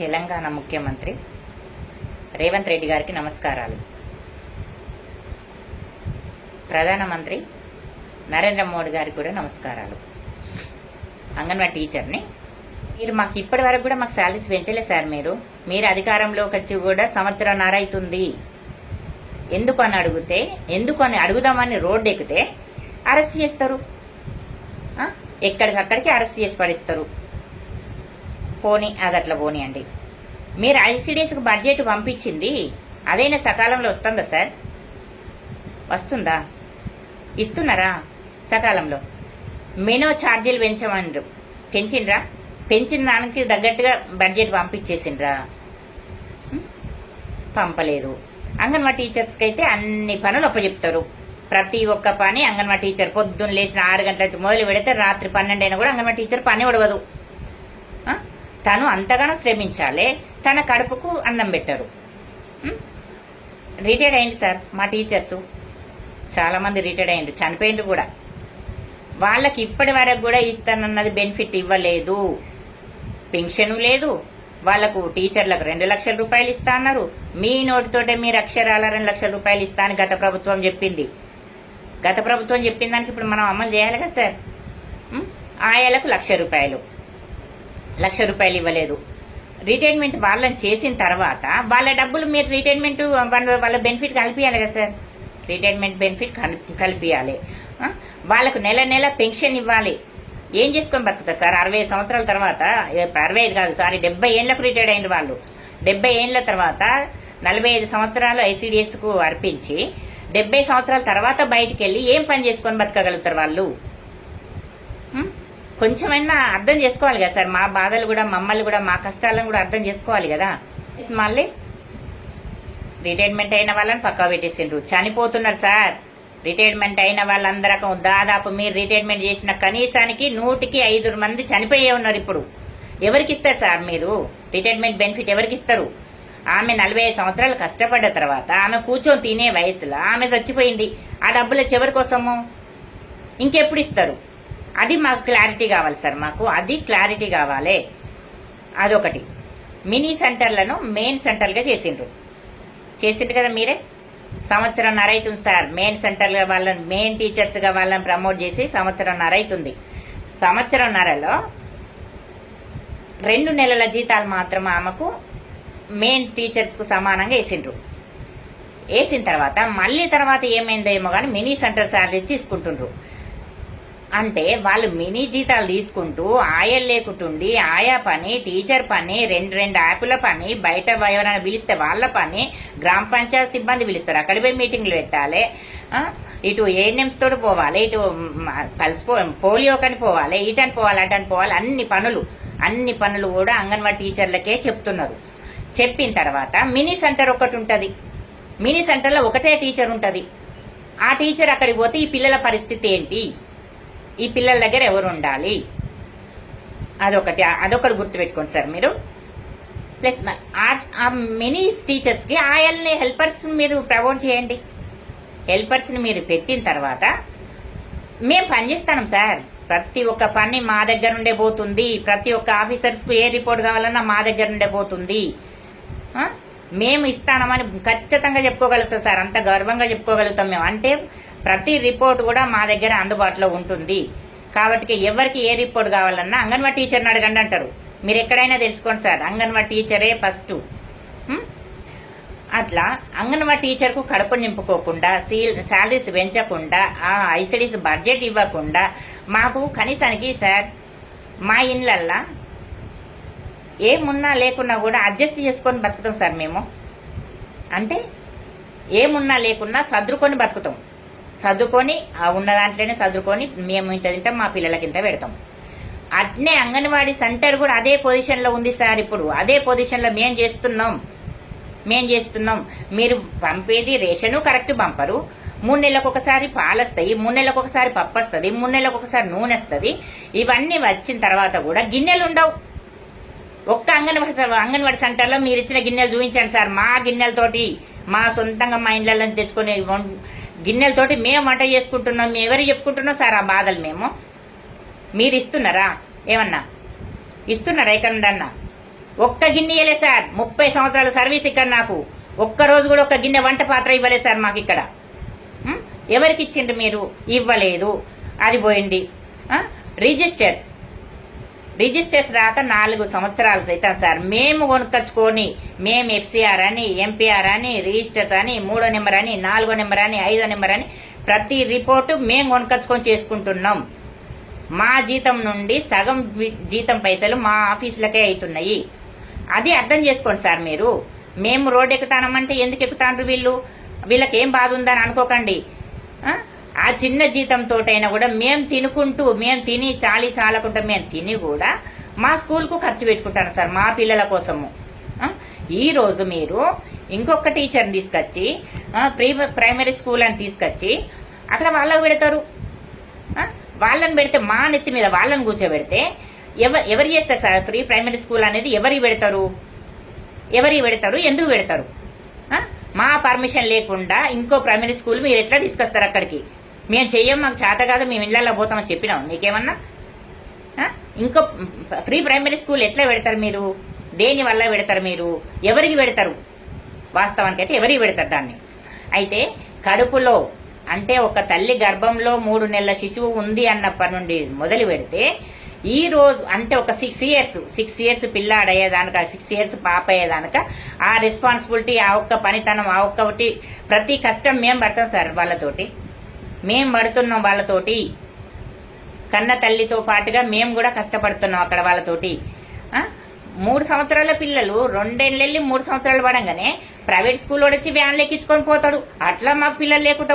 తెలంగాణ ముఖ్యమంత్రి రేవంత్ రెడ్డి గారికి నమస్కారాలు. ప్రధానమంత్రి నరేంద్ర మోడీ గారికి కూడా నమస్కారాలు. అంగన్వాడీ టీచర్ని. మీరు మాకు ఇప్పటి వరకు కూడా మాకు శాలరీస్ పెంచలేదు సార్ మీరు. మీరు అధికారంలోకి వచ్చి కూడా సంవత్సరంన్నర అవుతుంది. ఎందుకు అని అడిగితే ఎందుకు అని అడుగుదామని రోడ్డు ఎక్కితే అరెస్ట్ చేస్తారు. ఎక్కడికక్కడికి అరెస్ట్ చేసి పడిస్తారు. పోనీ అది అట్లా పోనీయండి మీరు ఐసీడీఎస్కి బడ్జెట్ పంపించింది అదైనా సకాలంలో వస్తుందా సార్? వస్తుందా? ఇస్తున్నారా సకాలంలో? మెనో ఛార్జీలు పెంచమన్నారు పెంచిండ్రా? పెంచిన దానికి తగ్గట్టుగా బడ్జెట్ పంపించేసిండ్రా? పంపలేదు. అంగన్వాడీ టీచర్స్కి అయితే అన్ని పనులు అప్పచెప్తారు. ప్రతి ఒక్క పని అంగన్వాడీ టీచర్ పొద్దున్న లేచిన ఆరు గంటల మొదలు పెడితే రాత్రి పన్నెండు అయినా కూడా అంగన్వాడీ టీచర్ పని ఉడవదు తను అంతగానో శ్రమించాలి తన కడుపుకు అన్నం పెట్టరు. రిటైర్డ్ అయింది సార్ మా టీచర్స్. చాలామంది రిటైర్డ్ అయ్యిండ్రు చనిపోయిండు కూడా. వాళ్ళకి ఇప్పటి వరకు కూడా ఇస్తానన్నది బెనిఫిట్ ఇవ్వలేదు. పెన్షన్ లేదు. వాళ్ళకు టీచర్లకు రెండు లక్షల రూపాయలు ఇస్తా అన్నారు. మీ నోటితోటే మీరు అక్షరాల రెండు లక్షల రూపాయలు ఇస్తా అని గత ప్రభుత్వం చెప్పింది. గత ప్రభుత్వం చెప్పిన దానికి ఇప్పుడు మనం అమలు చేయాలి కదా సార్? ఆయాలకు లక్ష రూపాయలు. లక్ష రూపాయలు ఇవ్వలేదు. రిటైర్మెంట్ వాళ్ళని చేసిన తర్వాత వాళ్ళ డబ్బులు మీరు రిటైర్మెంట్ వాళ్ళ వాళ్ళ బెనిఫిట్ కలిపియాలి కదా సార్? Retirement benefit కలిపియాలి. వాళ్ళకు నెల నెల పెన్షన్ ఇవ్వాలి. ఏం చేసుకొని బతుకుతారు సార్? అరవై సంవత్సరాల తర్వాత అరవై ఐదు కాదు సారీ డెబ్బై ఏళ్ళకు రిటైర్డ్ అయిన వాళ్ళు. డెబ్బై ఏళ్ళ తర్వాత నలభై ఐదు సంవత్సరాలు ఐసీడీఎస్కు అర్పించి డెబ్బై సంవత్సరాల తర్వాత బయటికి వెళ్ళి ఏం పని చేసుకొని బతకగలుగుతారు వాళ్ళు? కొంచెమైనా అర్థం చేసుకోవాలి కదా సార్? మా బాధలు కూడా మమ్మల్ని కూడా మా కష్టాలను కూడా అర్థం చేసుకోవాలి కదా? మళ్ళీ రిటైర్మెంట్ అయిన వాళ్ళని పక్కా పెట్టేసిండ్రు. చనిపోతున్నారు సార్. రిటైర్మెంట్ అయిన వాళ్ళందరకం దాదాపు మీరు రిటైర్మెంట్ చేసిన కనీసానికి నూటికి ఐదు మంది చనిపోయే ఉన్నారు ఇప్పుడు. ఎవరికి ఇస్తారు సార్ మీరు? రిటైర్మెంట్ బెనిఫిట్ ఎవరికి ఇస్తారు? ఆమె నలభై ఐదు సంవత్సరాలు కష్టపడ్డ తర్వాత ఆమె కూర్చొని తినే వయసులో ఆమె చచ్చిపోయింది. ఆ డబ్బులు చివరి కోసము? ఇంకెప్పుడు ఇస్తారు? అది మాకు క్లారిటీ కావాలి సార్ మాకు అది క్లారిటీ కావాలి. అదొకటి. మినీ సెంటర్లను మెయిన్ సెంటర్గా చేసిండ్రు. చేసిండ్రు కదా మీరే? సంవత్సరం అవుతుంది సార్ మెయిన్ సెంటర్గా వాళ్ళని మెయిన్ టీచర్స్గా వాళ్ళని ప్రమోట్ చేసి సంవత్సరం అవుతుంది సంవత్సరంన్నరలో రెండు నెలల జీతాలు మాత్రం ఆమెకు మెయిన్ టీచర్స్కు సమానంగా వేసిండ్రు. వేసిన తర్వాత మళ్ళీ తర్వాత ఏమైందేమో కానీ మినీ సెంటర్ శాలరీ తీసుకుంటుండ్రు. అంటే వాళ్ళు మినీ జీతాలు తీసుకుంటూ ఆయలు లేకుంటుండి ఆయా పని టీచర్ పని రెండు రెండు యాప్ల పని బయట ఎవరైనా పిలిస్తే వాళ్ళ పని గ్రామ పంచాయత్ సిబ్బంది పిలుస్తారు. అక్కడ పోయి మీటింగ్లు పెట్టాలి. ఇటు ఏఎన్ఎంస్ తోటి పోవాలి ఇటు కలిసిపో పోలియో కని పోవాలి ఇటని పోవాలి అటని పోవాలి అన్ని పనులు అన్ని పనులు కూడా అంగన్వాడీ టీచర్లకే చెప్తున్నారు. చెప్పిన తర్వాత మినీ సెంటర్ ఒకటి ఉంటుంది. మినీ సెంటర్లో ఒకటే టీచర్ ఉంటుంది. ఆ టీచర్ అక్కడికి పోతే ఈ పిల్లల పరిస్థితి ఏంటి? ఈ పిల్లల దగ్గర ఎవరు ఉండాలి? అదొకటి. అదొకటి గుర్తుపెట్టుకోండి సార్ మీరు. ప్లస్ ఆ- మెనీ మినీ ఆయల్ని హెల్పర్స్ మీరు ప్రమోట్ చేయండి. హెల్పర్స్ని మీరు పెట్టిన తర్వాత మేము పనిచేస్తాం సార్. ప్రతి ఒక్క పని మా దగ్గర ఉండే పోతుంది. ప్రతి ఒక్క ఆఫీసర్స్కు ఏ రిపోర్ట్ కావాలన్నా మా దగ్గర నుండే పోతుంది. మేము ఇస్తామని ఖచ్చితంగా చెప్పుకోగలుగుతాం సార్. అంత గర్వంగా చెప్పుకోగలుగుతాం మేము. అంటే ప్రతి రిపోర్ట్ కూడా మా దగ్గర అందుబాటులో ఉంటుంది. కాబట్టి ఎవరికి ఏ రిపోర్ట్ కావాలన్నా అంగన్వాడీ టీచర్ని అడగండి అంటారు. మీరు ఎక్కడైనా తెలుసుకోండి సార్ అంగన్వాడీ టీచరే ఫస్ట్. అట్లా అంగన్వాడీ టీచర్కు కడుపు నింపుకోకుండా సీల్ శాలరీస్ పెంచకుండా ఆ ఐసీడీస్ బడ్జెట్ ఇవ్వకుండా మాకు కనీసానికి సార్ మా ఇళ్ళల్లా ఏమున్నా లేకున్నా కూడా అడ్జస్ట్ చేసుకొని బతుకుతాం సార్ మేము. అంటే ఏమున్నా లేకున్నా సర్దుకొని బతుకుతాం. సర్దుకొని ఆ ఉన్న దాంట్లోనే సర్దుకొని మేము ఇంత తింటాం మా పిల్లలకి ఇంత పెడతాం. అట్నే అంగన్వాడీ సెంటర్ కూడా అదే పొజిషన్లో ఉంది సార్ ఇప్పుడు. అదే పొజిషన్లో మేము మేం చేస్తున్నాం. మేం చేస్తున్నాం. మీరు పంపేది రేషను కరెక్ట్ పంపరు మూడు నెలలకు ఒకసారి పాలు వస్తాయి మూడు నెలలకు ఒకసారి పప్పు వస్తుంది మూడు నెలలకు ఒకసారి నూనె వస్తుంది ఇవన్నీ వచ్చిన తర్వాత కూడా గిన్నెలు ఉండవు. ఒక్క అంగన్వాడి స- అంగన్వాడి సెంటర్లో మీరు ఇచ్చిన గిన్నెలు చూపించండి సార్. మా గిన్నెలతోటి మా సొంతంగా మా ఇళ్ళలో తెచ్చుకునే గిన్నెలతోటి మేము వంట చేసుకుంటున్నాం మేము ఎవరు చెప్పుకుంటున్నాం సార్ ఆ బాధలు మేము. మీరు ఇస్తున్నారా? ఏమన్నా? ఇస్తున్నారా ఇక్కడ ఎక్కడన్నా? ఒక్క గిన్నె ఇవ్వలే సార్. ముప్పై సంవత్సరాల సర్వీస్ ఇక్కడ నాకు. ఒక్క రోజు కూడా ఒక గిన్నె వంట పాత్ర ఇవ్వలేదు సార్ మాకు ఇక్కడ. ఎవరికి ఇచ్చిండ్రు మీరు? ఇవ్వలేదు. అది పోయింది. రిజిస్టర్స్. రిజిస్టర్స్ రాక నాలుగు సంవత్సరాలు సైతం సార్. మేము కొనుక్కొచ్చుకొని మేము ఎఫ్సీఆర్ అని ఎంపీఆర్ అని రిజిస్టర్స్ అని మూడో నెంబర్ అని నాలుగో నెంబర్ అని ఐదో నెంబర్ అని ప్రతి రిపోర్టు మేము కొనుక్కొచ్చుకొని చేసుకుంటున్నాం. మా జీతం నుండి సగం జీతం పైసలు మా ఆఫీసులకే అవుతున్నాయి. అది అర్థం చేసుకోండి సార్ మీరు. మేము రోడ్డు ఎక్కుతానమంటే ఎందుకు ఎక్కుతాండ్రు వీళ్ళు? వీళ్ళకి ఏం బాధ ఉందని అనుకోకండి. ఆ? చిన్న జీతంతోటైనా కూడా మేము తినుకుంటూ మేము తిని చాలి చాలకుండా మేము తిని కూడా మా స్కూల్కు ఖర్చు పెట్టుకుంటాను సార్ మా పిల్లల కోసము. ఈరోజు ఈ రోజు మీరు ఇంకొక టీచర్ని తీసుకొచ్చి ప్రీ ప్రైమరీ స్కూల్ అని తీసుకొచ్చి అక్కడ వాళ్ళకు పెడతారు. వాళ్ళని పెడితే మా నెత్తి మీద వాళ్ళని కూర్చోబెడితే ఎవరు ఎవరు చేస్తారు సార్? ఫ్రీ ప్రైమరీ స్కూల్ అనేది ఎవరికి పెడతారు? ఎవరికి పెడతారు? ఎందుకు పెడతారు? మా పర్మిషన్ లేకుండా ఇంకో ప్రైమరీ స్కూల్ మీరు ఎట్లా తీసుకొస్తారు అక్కడికి? మేము చెయ్యం మాకు చేత కాదు మేము ఇళ్ళల్లో పోతామని చెప్పినాం మీకేమన్నా ఇంకో ఫ్రీ ప్రైమరీ స్కూల్ ఎట్లా పెడతారు మీరు? దేని వల్ల పెడతారు మీరు? ఎవరికి పెడతారు? వాస్తవానికి అయితే ఎవరికి పెడతారు దాన్ని? అయితే కడుపులో అంటే ఒక తల్లి గర్భంలో మూడు నెలల శిశువు ఉంది అన్నప్పటి నుండి మొదలు పెడితే ఈ రోజు అంటే ఒక సిక్స్ ఇయర్స్ సిక్స్ ఇయర్స్ పిల్లాడయ్యేదానిక సిక్స్ ఇయర్స్ పాప అయ్యేదానిక ఆ రెస్పాన్సిబిలిటీ ఆ ఒక్క పనితనం ఆ ఒక్కటి ప్రతి కష్టం మేము పడతాం సార్ వాళ్ళతోటి. మేం పడుతున్నాం వాళ్ళతోటి. కన్న తల్లితో పాటుగా మేము కూడా కష్టపడుతున్నాం అక్కడ వాళ్ళతోటి. ఆ? మూడు సంవత్సరాల పిల్లలు రెండేళ్ళెళ్ళి మూడు సంవత్సరాలు పడంగానే ప్రైవేట్ స్కూల్ వచ్చి వ్యాన్లు ఎక్కించుకొని పోతాడు. అట్లా మాకు పిల్లలు లేకుండా